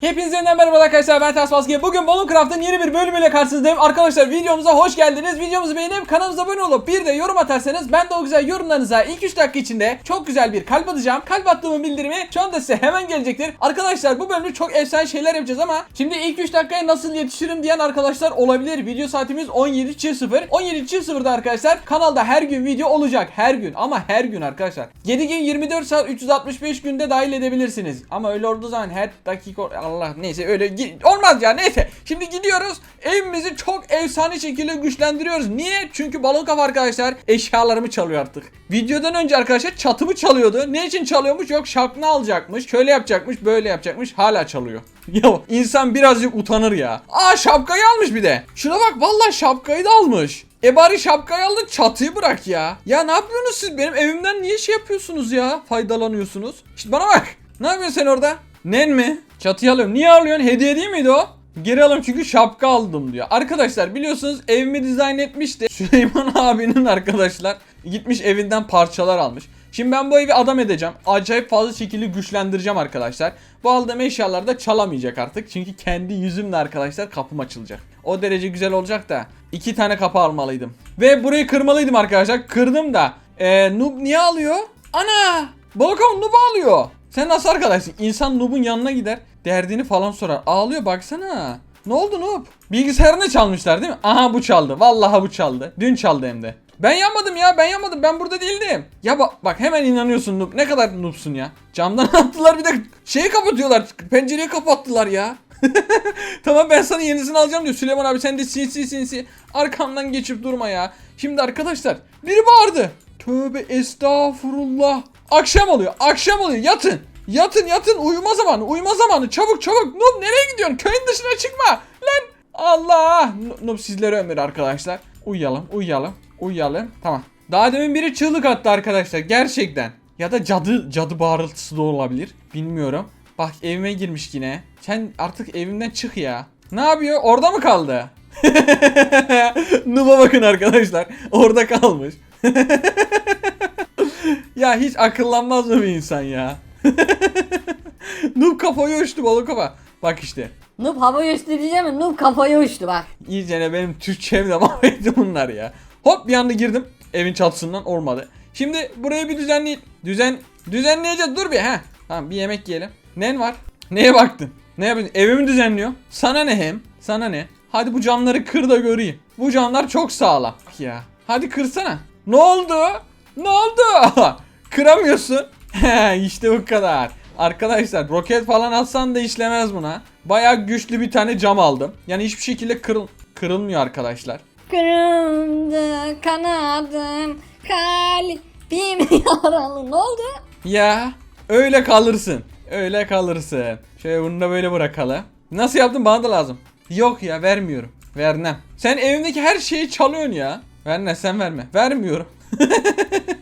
Hepinize yeniden merhaba arkadaşlar ben Ters Maske. Bugün Balloon Craft'ın yeni bir bölümüyle karşınızdayım. Arkadaşlar videomuza hoş geldiniz. Videomuzu beğenip kanalımıza abone olup bir de yorum atarsanız ben de o güzel yorumlarınıza ilk 3 dakika içinde çok güzel bir kalp atacağım. Kalp attığımın bildirimi şu anda size hemen gelecektir. Arkadaşlar bu bölümde çok efsane şeyler yapacağız ama şimdi ilk 3 dakikaya nasıl yetişirim diyen arkadaşlar olabilir. Video saatimiz 17.00. 17.00'da arkadaşlar kanalda her gün video olacak. Her gün ama her gün arkadaşlar. 7 gün 24 saat 365 günde dahil edebilirsiniz. Ama öyle olduğu zaman her dakika Allah neyse öyle olmaz ya neyse. Şimdi gidiyoruz. Evimizi çok efsane şekilde güçlendiriyoruz. Niye? Çünkü balon kafa arkadaşlar eşyalarımı çalıyor artık. Videodan önce arkadaşlar çatımı çalıyordu. Ne için çalıyormuş? Yok şapkını alacakmış. Şöyle yapacakmış, böyle yapacakmış. Hala çalıyor. Ya insan birazcık utanır ya. Aa şapkayı almış bir de. Şuna bak vallahi şapkayı da almış. E bari şapkayı aldın çatıyı bırak ya. Ya ne yapıyorsunuz siz? Benim evimden niye şey yapıyorsunuz ya? Faydalanıyorsunuz. İşte bana bak. Ne yapıyorsun sen orada? Nen mi? Çatıyı alıyorum. Niye alıyorsun? Hediye değil miydi o? Geri alalım çünkü şapka aldım diyor. Arkadaşlar biliyorsunuz evimi dizayn etmişti. Süleyman abinin arkadaşlar gitmiş evinden parçalar almış. Şimdi ben bu evi adam edeceğim. Acayip fazla şekilde güçlendireceğim arkadaşlar. Bu aldığım eşyalar da çalamayacak artık. Çünkü kendi yüzümle arkadaşlar kapım açılacak. O derece güzel olacak da. iki tane kapı almalıydım. Ve burayı kırmalıydım arkadaşlar. Kırdım da. Ee, Noob niye alıyor? Ana! Balkon Noob alıyor. Sen nasıl arkadaşsın? İnsan Noob'un yanına gider. Derdini falan sorar. Ağlıyor baksana. Ne oldu Noob? Bilgisayarını çalmışlar değil mi? Aha bu çaldı. Vallahi bu çaldı. Dün çaldı hem de. Ben yanmadım ya ben yanmadım ben burada değildim. Ya bak bak hemen inanıyorsun noob. Ne kadar noobsun ya. Camdan attılar bir de şeyi kapatıyorlar. Pencereyi kapattılar ya. tamam ben sana yenisini alacağım diyor. Süleyman abi sen de sinsi sinsi arkamdan geçip durma ya. Şimdi arkadaşlar biri bağırdı. Tövbe estağfurullah. Akşam oluyor akşam oluyor yatın. Yatın yatın uyuma zamanı uyuma zamanı çabuk çabuk. Noob nereye gidiyorsun köyün dışına çıkma. Lan Allah. Noob sizlere ömür arkadaşlar. Uyuyalım uyuyalım uyuyalım. Tamam. Daha demin biri çığlık attı arkadaşlar gerçekten. Ya da cadı cadı bağırıltısı da olabilir. Bilmiyorum. Bak evime girmiş yine. Sen artık evimden çık ya. Ne yapıyor? Orada mı kaldı? Nuba bakın arkadaşlar. Orada kalmış. ya hiç akıllanmaz mı bir insan ya? Noob kafayı uçtu balık kafa. Bak işte. Noob havaya uçtu diyeceğim mi? Noob kafaya uçtu bak. İyicene benim Türkçem de mahvetti bunlar ya. Hop bir anda girdim. Evin çatısından olmadı. Şimdi burayı bir düzenley düzen düzenleyeceğiz. Dur bir ha. Tamam bir yemek yiyelim. Nen var? Neye baktın? Ne yapıyorsun? Evimi düzenliyor. Sana ne hem? Sana ne? Hadi bu camları kır da göreyim. Bu camlar çok sağlam. Ya. Hadi kırsana. Ne oldu? Ne oldu? Kıramıyorsun. işte bu kadar. Arkadaşlar roket falan atsan da işlemez buna. Bayağı güçlü bir tane cam aldım. Yani hiçbir şekilde kırıl kırılmıyor arkadaşlar. Kırıldı kanadım kalbim yaralı. Ne oldu? Ya öyle kalırsın. Öyle kalırsın. Şöyle bunu da böyle bırakalım. Nasıl yaptın bana da lazım. Yok ya vermiyorum. Vermem. Sen evimdeki her şeyi çalıyorsun ya. Verme sen verme. Vermiyorum.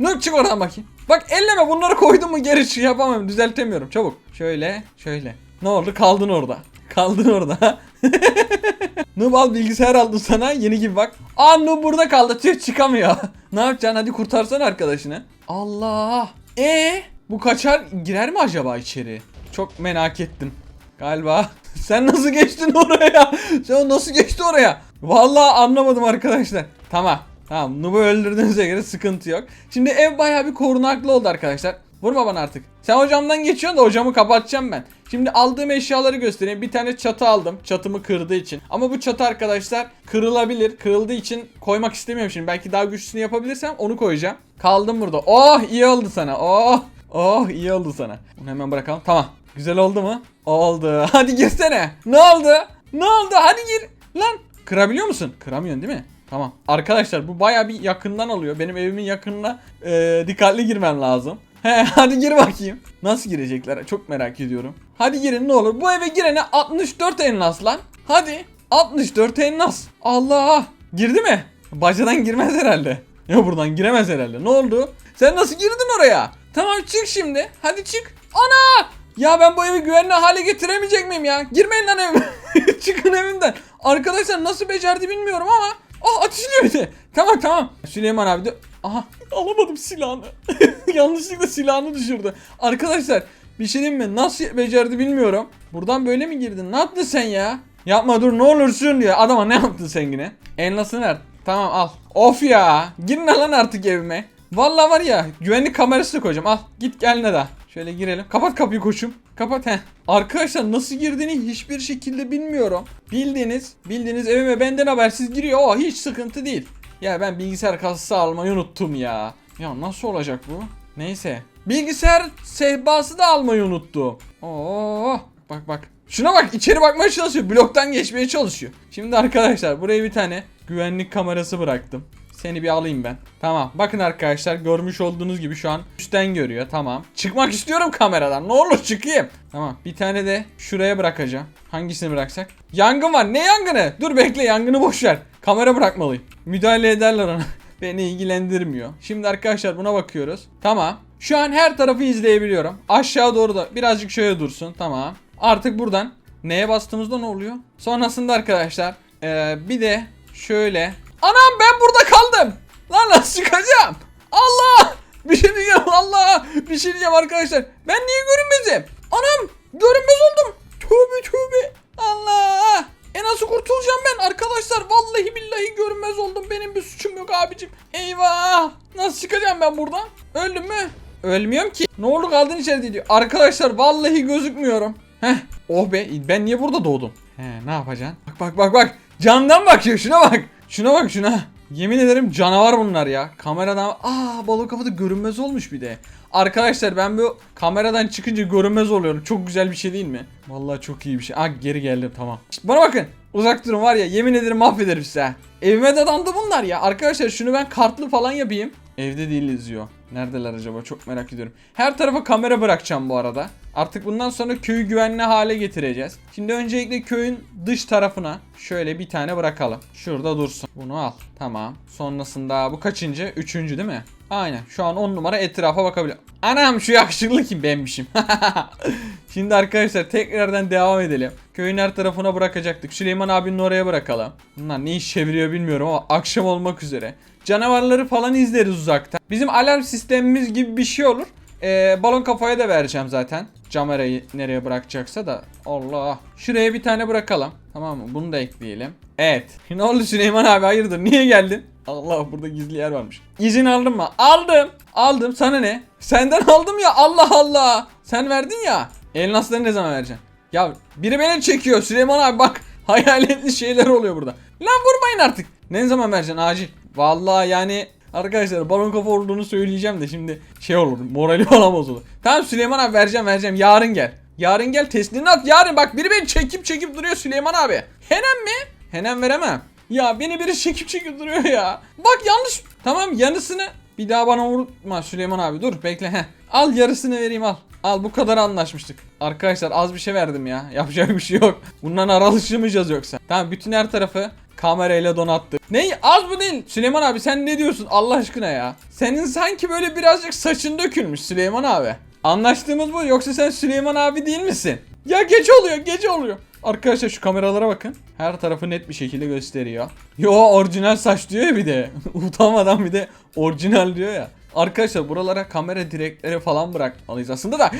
Noob çık oradan bakayım. Bak elleme bunları koydum mu geri şey yapamam düzeltemiyorum çabuk. Şöyle şöyle. Ne oldu kaldın orada. Kaldın orada. Noob al bilgisayar aldım sana yeni gibi bak. Aa Noob burada kaldı tüh çıkamıyor. ne yapacaksın hadi kurtarsana arkadaşını. Allah. E bu kaçar girer mi acaba içeri? Çok merak ettim. Galiba. Sen nasıl geçtin oraya? Sen nasıl geçti oraya? Vallahi anlamadım arkadaşlar. Tamam. Tamam. Noob'u öldürdüğünüze göre sıkıntı yok. Şimdi ev bayağı bir korunaklı oldu arkadaşlar. Vurma bana artık. Sen hocamdan geçiyorsun da hocamı kapatacağım ben. Şimdi aldığım eşyaları göstereyim. Bir tane çatı aldım. Çatımı kırdığı için. Ama bu çatı arkadaşlar kırılabilir. Kırıldığı için koymak istemiyorum şimdi. Belki daha güçlüsünü yapabilirsem onu koyacağım. Kaldım burada. Oh iyi oldu sana. Oh. Oh iyi oldu sana. Bunu hemen bırakalım. Tamam. Güzel oldu mu? Oldu. Hadi girsene. Ne oldu? Ne oldu? Hadi gir. Lan. Kırabiliyor musun? Kıramıyorsun değil mi? Tamam. Arkadaşlar bu baya bir yakından alıyor. Benim evimin yakınına e, dikkatli girmem lazım. He hadi gir bakayım. Nasıl girecekler? Çok merak ediyorum. Hadi girin ne olur. Bu eve girene 64 elmas lan. Hadi. 64 elmas. Allah. Girdi mi? Bacadan girmez herhalde. Ya buradan giremez herhalde. Ne oldu? Sen nasıl girdin oraya? Tamam çık şimdi. Hadi çık. Ana! Ya ben bu evi güvenli hale getiremeyecek miyim ya? Girmeyin lan evime. Çıkın evimden. Arkadaşlar nasıl becerdi bilmiyorum ama. Ah ateşliyor bir de. Tamam tamam. Süleyman abi de. Aha alamadım silahını. Yanlışlıkla silahını düşürdü. Arkadaşlar Bir şey diyeyim mi? Nasıl becerdi bilmiyorum. Buradan böyle mi girdin? Ne yaptın sen ya? Yapma dur ne olursun diye. Adama ne yaptın sen yine? Elmasını ver. Tamam al. Of ya. Girin lan artık evime. Vallahi var ya güvenlik kamerası da koyacağım. Al git gel ne daha. Şöyle girelim. Kapat kapıyı koçum. Kapat he. Arkadaşlar nasıl girdiğini hiçbir şekilde bilmiyorum. Bildiğiniz, bildiğiniz evime benden habersiz giriyor. O hiç sıkıntı değil. Ya ben bilgisayar kasası almayı unuttum ya. Ya nasıl olacak bu? Neyse. Bilgisayar sehpası da almayı unuttum. Oo, bak bak. Şuna bak içeri bakmaya çalışıyor. Bloktan geçmeye çalışıyor. Şimdi arkadaşlar buraya bir tane güvenlik kamerası bıraktım. Seni bir alayım ben. Tamam. Bakın arkadaşlar görmüş olduğunuz gibi şu an üstten görüyor. Tamam. Çıkmak istiyorum kameradan. Ne olur çıkayım. Tamam. Bir tane de şuraya bırakacağım. Hangisini bıraksak? Yangın var. Ne yangını? Dur bekle yangını boş ver. Kamera bırakmalıyım. Müdahale ederler ona. Beni ilgilendirmiyor. Şimdi arkadaşlar buna bakıyoruz. Tamam. Şu an her tarafı izleyebiliyorum. Aşağı doğru da birazcık şöyle dursun. Tamam. Artık buradan neye bastığımızda ne oluyor? Sonrasında arkadaşlar eee, bir de şöyle. Anam ben burada kaldım. Lan nasıl çıkacağım? Allah! Bir şey diyeceğim Allah! Bir şey diyeceğim arkadaşlar. Ben niye görünmezim? Anam! Görünmez oldum. Tövbe tövbe. Allah! E nasıl kurtulacağım ben arkadaşlar? Vallahi billahi görünmez oldum. Benim bir suçum yok abicim. Eyvah! Nasıl çıkacağım ben buradan? Öldüm mü? Ölmüyorum ki. Ne oldu kaldın içeride diyor. Arkadaşlar vallahi gözükmüyorum. Heh. Oh be ben niye burada doğdum? He ne yapacaksın? Bak bak bak bak. Camdan bakıyor şuna bak. Şuna bak şuna. Yemin ederim canavar bunlar ya. Kameradan aa balık kafa da görünmez olmuş bir de. Arkadaşlar ben bu kameradan çıkınca görünmez oluyorum. Çok güzel bir şey değil mi? Vallahi çok iyi bir şey. Ah geri geldim tamam. Şişt, bana bakın. Uzak durun var ya yemin ederim mahvederim size. Evime dadandı bunlar ya. Arkadaşlar şunu ben kartlı falan yapayım. Evde değil izliyor. Neredeler acaba çok merak ediyorum. Her tarafa kamera bırakacağım bu arada. Artık bundan sonra köyü güvenli hale getireceğiz. Şimdi öncelikle köyün dış tarafına şöyle bir tane bırakalım. Şurada dursun. Bunu al. Tamam. Sonrasında bu kaçıncı? Üçüncü değil mi? Aynen. Şu an 10 numara etrafa bakabiliyor. Anam şu yakışıklı kim benmişim. Şimdi arkadaşlar tekrardan devam edelim. Köyün her tarafına bırakacaktık. Süleyman abinin oraya bırakalım. Bunlar ne iş çeviriyor bilmiyorum ama akşam olmak üzere. Canavarları falan izleriz uzaktan. Bizim alarm sistemimiz gibi bir şey olur. Ee, balon kafaya da vereceğim zaten. Kamerayı nereye bırakacaksa da. Allah. Şuraya bir tane bırakalım. Tamam mı? Bunu da ekleyelim. Evet. Ne oldu Süleyman abi hayırdır? Niye geldin? Allah burada gizli yer varmış. İzin aldın mı? Aldım. Aldım. Sana ne? Senden aldım ya. Allah Allah. Sen verdin ya. Elnasları ne zaman vereceksin? Ya biri beni çekiyor Süleyman abi bak. Hayaletli şeyler oluyor burada. Lan vurmayın artık. Ne zaman vereceksin acil? Vallahi yani Arkadaşlar balon kafa olduğunu söyleyeceğim de şimdi şey olur morali falan bozulur. Tamam Süleyman abi vereceğim vereceğim yarın gel. Yarın gel teslimat yarın bak biri beni çekip çekip duruyor Süleyman abi. Henem mi? Henem veremem. Ya beni biri çekip çekip duruyor ya. Bak yanlış. Tamam yarısını bir daha bana vurma Süleyman abi dur bekle he. Al yarısını vereyim al. Al bu kadar anlaşmıştık. Arkadaşlar az bir şey verdim ya. Yapacak bir şey yok. Bundan aralaşamayacağız yoksa. Tamam bütün her tarafı kamerayla donattık. Ne az bu değil. Süleyman abi sen ne diyorsun Allah aşkına ya? Senin sanki böyle birazcık saçın dökülmüş Süleyman abi. Anlaştığımız bu yoksa sen Süleyman abi değil misin? Ya gece oluyor gece oluyor. Arkadaşlar şu kameralara bakın. Her tarafı net bir şekilde gösteriyor. Yo orijinal saç diyor ya bir de. Utanmadan bir de orijinal diyor ya. Arkadaşlar buralara kamera direkleri falan bırakmalıyız aslında da.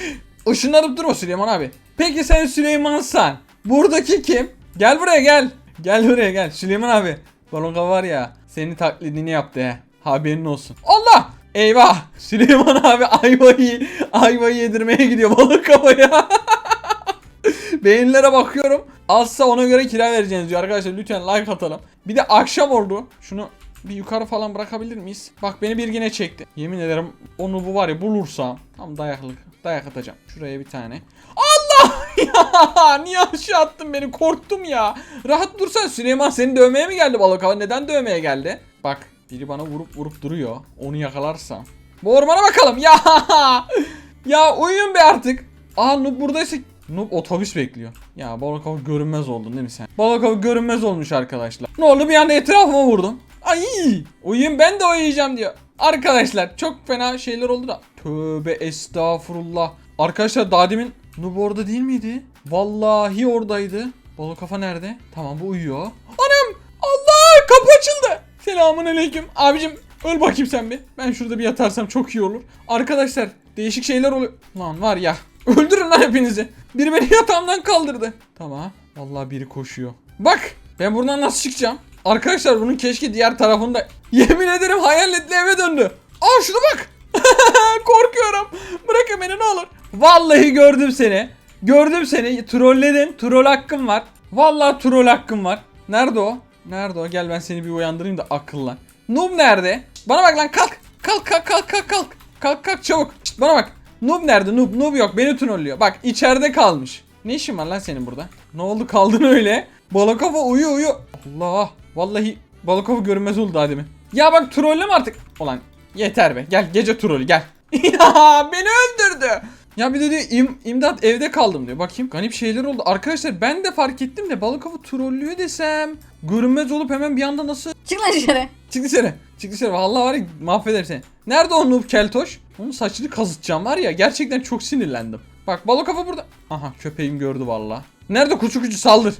Işınlanıp durma Süleyman abi. Peki sen Süleymansan. Buradaki kim? Gel buraya gel. Gel buraya gel. Süleyman abi. Balon kafa var ya. Senin taklidini yaptı he. Haberin olsun. Allah! Eyvah! Süleyman abi ayvayı ayvayı yedirmeye gidiyor balık kafaya. Beğenilere bakıyorum. Azsa ona göre kira vereceğiz diyor arkadaşlar. Lütfen like atalım. Bir de akşam oldu. Şunu bir yukarı falan bırakabilir miyiz? Bak beni bir yine çekti. Yemin ederim onu bu var ya bulursam tam dayaklık dayak atacağım. Şuraya bir tane. Allah ya niye aşağı attın beni korktum ya. Rahat dursan Süleyman seni dövmeye mi geldi balık? Neden dövmeye geldi? Bak biri bana vurup vurup duruyor. Onu yakalarsam. Bu ormana bakalım ya. ya uyuyun be artık. Aa Noob buradaysa Noob otobüs bekliyor. Ya balık avı görünmez oldun değil mi sen? Balık avı görünmez olmuş arkadaşlar. Ne oldu bir anda etrafıma vurdum. Ay uyuyun ben de uyuyacağım diyor. Arkadaşlar çok fena şeyler oldu da. Tövbe estağfurullah. Arkadaşlar daha demin Noob orada değil miydi? Vallahi oradaydı. Balık kafa nerede? Tamam bu uyuyor. Anam! Allah! Kapı açıldı. Selamun aleyküm. Abicim öl bakayım sen bir. Ben şurada bir yatarsam çok iyi olur. Arkadaşlar değişik şeyler oluyor. Lan var ya. Öldürün lan hepinizi. Biri beni yatağımdan kaldırdı. Tamam. Vallahi biri koşuyor. Bak ben buradan nasıl çıkacağım? Arkadaşlar bunun keşke diğer tarafında. Yemin ederim hayaletli eve döndü. Aa şuna bak. Korkuyorum. Bırakın beni ne olur. Vallahi gördüm seni. Gördüm seni. Trolledin. Troll hakkım var. Vallahi troll hakkım var. Nerede o? Nerede o? Gel ben seni bir uyandırayım da akıllan. Noob nerede? Bana bak lan kalk. Kalk kalk kalk kalk kalk. Kalk kalk çabuk. Şşt, bana bak. Noob nerede? Noob. Noob yok. Beni trollüyor. Bak içeride kalmış. Ne işin var lan senin burada? Ne oldu kaldın öyle? Balık kafa uyu uyu. Allah. Vallahi balık kafa görünmez oldu daha demin. Ya bak trolleme artık. Ulan yeter be. Gel gece trolü gel. ya beni öldürdü. Ya bir de diyor im, imdat evde kaldım diyor. Bakayım garip şeyler oldu. Arkadaşlar ben de fark ettim de balık kafa trollüyor desem. Görünmez olup hemen bir anda nasıl Çık lan dışarı. Çık dışarı. Çık dışarı. Vallahi var ya mahvederim seni. Nerede o noob keltoş? Onun saçını kazıtacağım var ya. Gerçekten çok sinirlendim. Bak balık kafa burada. Aha köpeğim gördü vallahi. Nerede kuçu kuçu saldır.